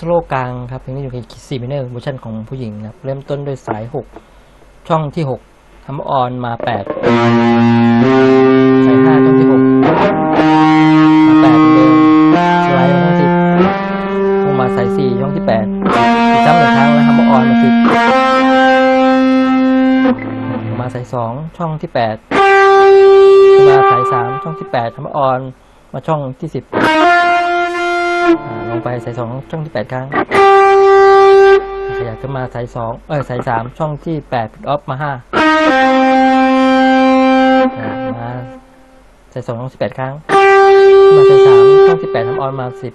สโลกลางครับเพลงนี้อยู่ในคีย์ซีมิเนอร์เวอร์ชันของผู้หญิงนะครับ เริ่มต้นด้วยสาย 6 ช่องที่ 6ทำออนมา 8 สาย 5 ช่องที่ 6 มา8เหมือนเดิมสไลด์มาช่อง10ลงมาสาย 4 ช่องที่ 8อีกซ้ำหนึ่งครั้งแล้วทำออนมา 10ลงมาสาย 2 ช่องที่8ลงมาสาย 3 ช่องที่ 8ทำออนมาช่องที่ 10อ่า ลงไปสายสองช่องที่แปดครั้ง ขยับขึ้นมาสายสองเออสายสามช่องที่แปดปิดออฟมาห้ามาสายสองช่องที่แปดครั้ง มาสายสามช่องที่แปดทำออนมาสิบ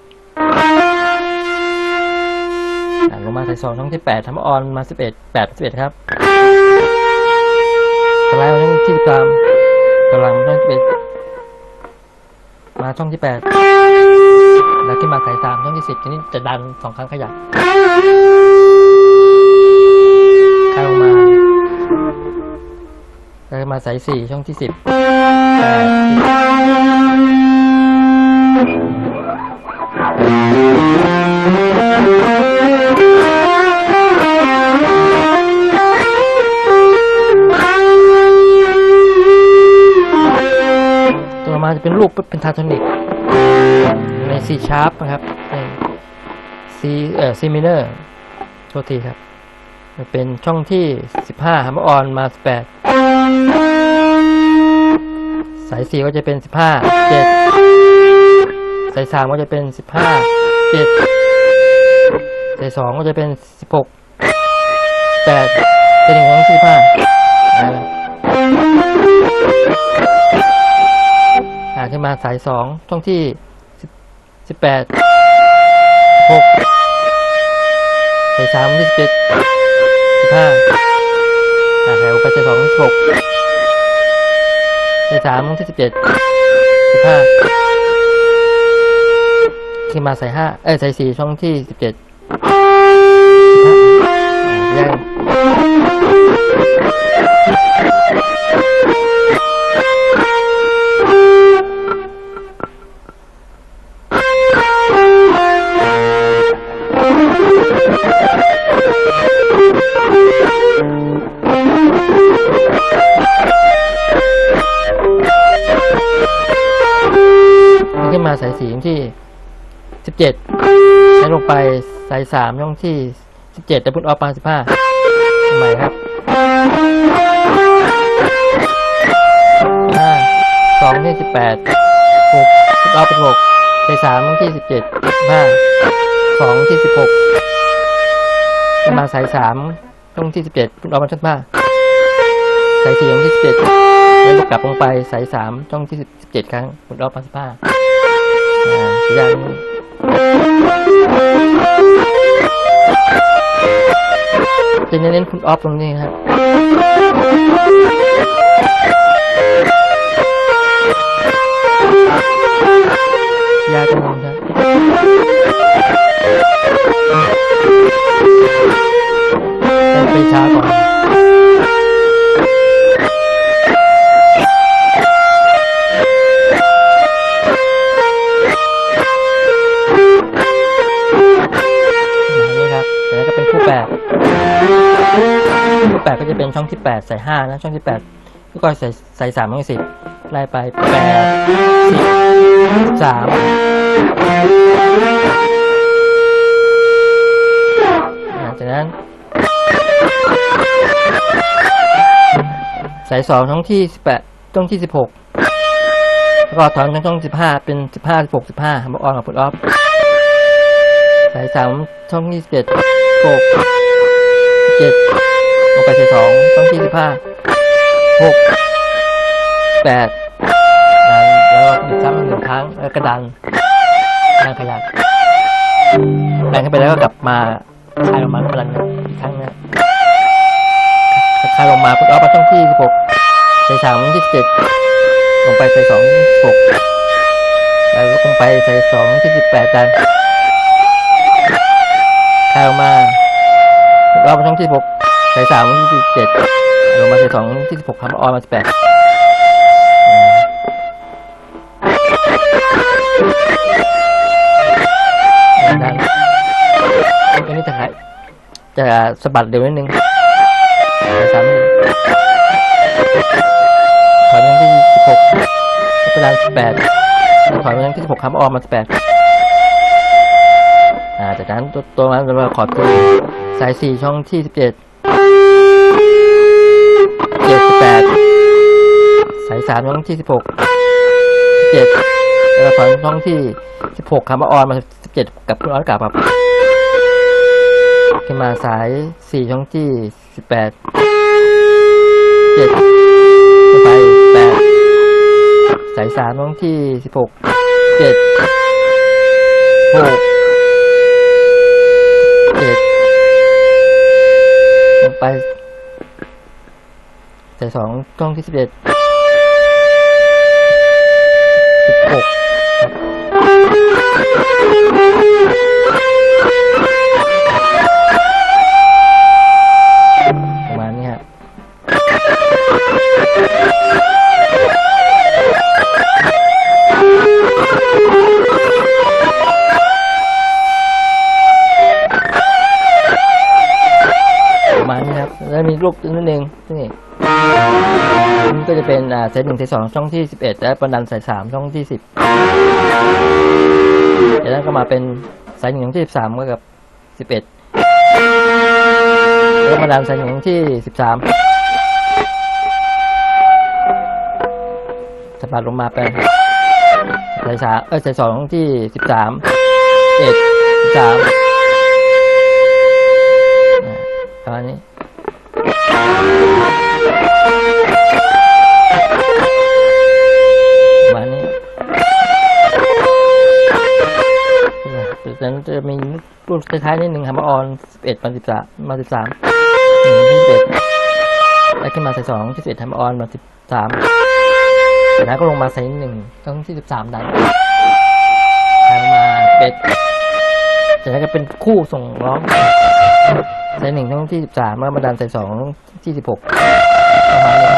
ลงมาสายสองช่องที่แปดทำออนมาสิบเอ็ดแปดสิบเอ็ดครับสไลด์มาช่องที่สิบสามกำลังช่องที่สิบเอ็ดมาช่องที่แปด แล้วขึ้นมาสายสามช่องที่สิบทีนี้จะดันสองครั้งขยับข้างลงมาแล้วขึ้นมาสายสี่ช่องที่สิบตัวมาจะเป็นลูกเป็นทาโทนิก ใน C sharp นะครับใน C เอ่อ C minor โทษทีครับ มันเป็นช่องที่ 15ฮัมออนมา 18 สาย 4 ก็จะเป็น 15 7 สาย 3 ก็จะเป็น 15 7 สาย 2 ก็จะเป็น 16 8จะถึงของ15อ่าอ่าขึ้นมาสาย 2 ช่องที่ สิบแปดหกใส่สามที่สิบเจ็ดสิบห้าอ่าแถวไปใส่สองสิบหกใส่สามที่สิบเจ็ดสิบห้าขึ้นมาใส่ห้าเอ้ยใส่สี่ช่องที่สิบเจ็ดแยกขึ้นม สายสี่ช่องที่สิบเจ็ดใช้ลงไปสายสามช่องที่สิบเจ็ดแต่พุ่นออกมาสิบห้าใหม่ครับห้าสองที่สิบแปดหกสิบออกเป็นหกสายสามช่องที่สิบเจ็ดห้าสองที่สิบหกขึ้นมาสายสามช่องที่สิบเจ็ดพุ่นออกมาช่องห้าสายสี่ช่องที่สิบเจ็ดแล้วก็กลับลงไปสายสามช่องที่สิบเจ็ดครั้งพุ่นออกมาสิบห้า ยังจะเน้นคุณออฟตรงนี้ครับ องที่แปดใส่ห้านะช่องที่แปดแล้วก็ใส่ใส่สามช่องสิบไล่ไปแปดสิบสามหลังจากนั้นใส่สองช่องที่สิบแปดช่องที่สิบหกแล้วก็ถอนช่องสิบห้าเป็นสิบห้าสิบหกสิบห้ามาออนกับพุทออฟสายสามช่องที่สิบเจ็ดหกเจ็ด ลงไปสายสองช่องที่สิบห้าหกแปดแล้วก็อีกซ้ำหนึ่งครั้งแล้วก็ดันดันขยับดันขึ้นไปแล้วก็กลับมาคลายลงมาก็ดันอีกครั้งนะคลายลงมาพุทออฟมาช่องที่สิบหกสายสามที่สิบเจ็ดลงไปใสายสองที่สิบหกแล้วลงไปใสายสองที่สิบแปดดันคลายออกมาแล้วก็มาช่องที่หก สายสามที่สิบเจ็ดลงมาสายสองที่สิบหกทำออนมาสิบแปดดันนี้จะสะบัดเร็วนิดนึงสายสามถอยไปทางที่สิบหกแล้วก็ดันสิบแปดถอยไปทางที่สิบหกครับออกมาสิบแปดอ่าจากนั้นตัวตัวนั้นเราขอบตัวสายสี่ช่องที่สิบเจ็ด แปดสายสามช่องที่สิบหกเจ็ดแล้วก็ถอยช่องที่สิบหกครับออนมาสิบเจ็ดกับขึ้นออนกลับครับขึ้นมาสายสี่ช่องที่สิบแปดเจ็ดไปแปดสายสามช่องที่สิบหกเจ็ดหกเจ็ดลงไปายสองช่องที่สิบเอ็ดสิบหกประมาณนี้ครับประมาณนี้ครับ แล้วมีลูกนิดนึงนี่ นี่ก็จะเป็นอ่าเซตหนึ่งเซตสองช่องที่สิบเอ็ดและประดันสายสามช่องที่สิบจากนั้นก็มาเป็นสายหนึ่งช่องที่สิบสามก็กับสิบเอ็ดแล้วประดันสายหนึ่งที่สิบสามสะบัดลงมาเป็นสายสามเออสายสองที่สิบสามเอ็ดสิบสามอ่าประมาณนี้ นั้นจะมีรูปท้ายๆนิดหนึ่งครับมาออน11มา13มา13หนึ่งที่11แล้วขึ้นมาใส่สองที่11ทำมาออนมา13จากนั้นก็ลงมาใส่หนึ่งต้องที่13ดันทางมาเป็ดจากนั้นก็เป็นคู่ส่งร้องใส่หนึ่งช่องที่13แล้วมาดันใส่สองที่16ประมาณนี้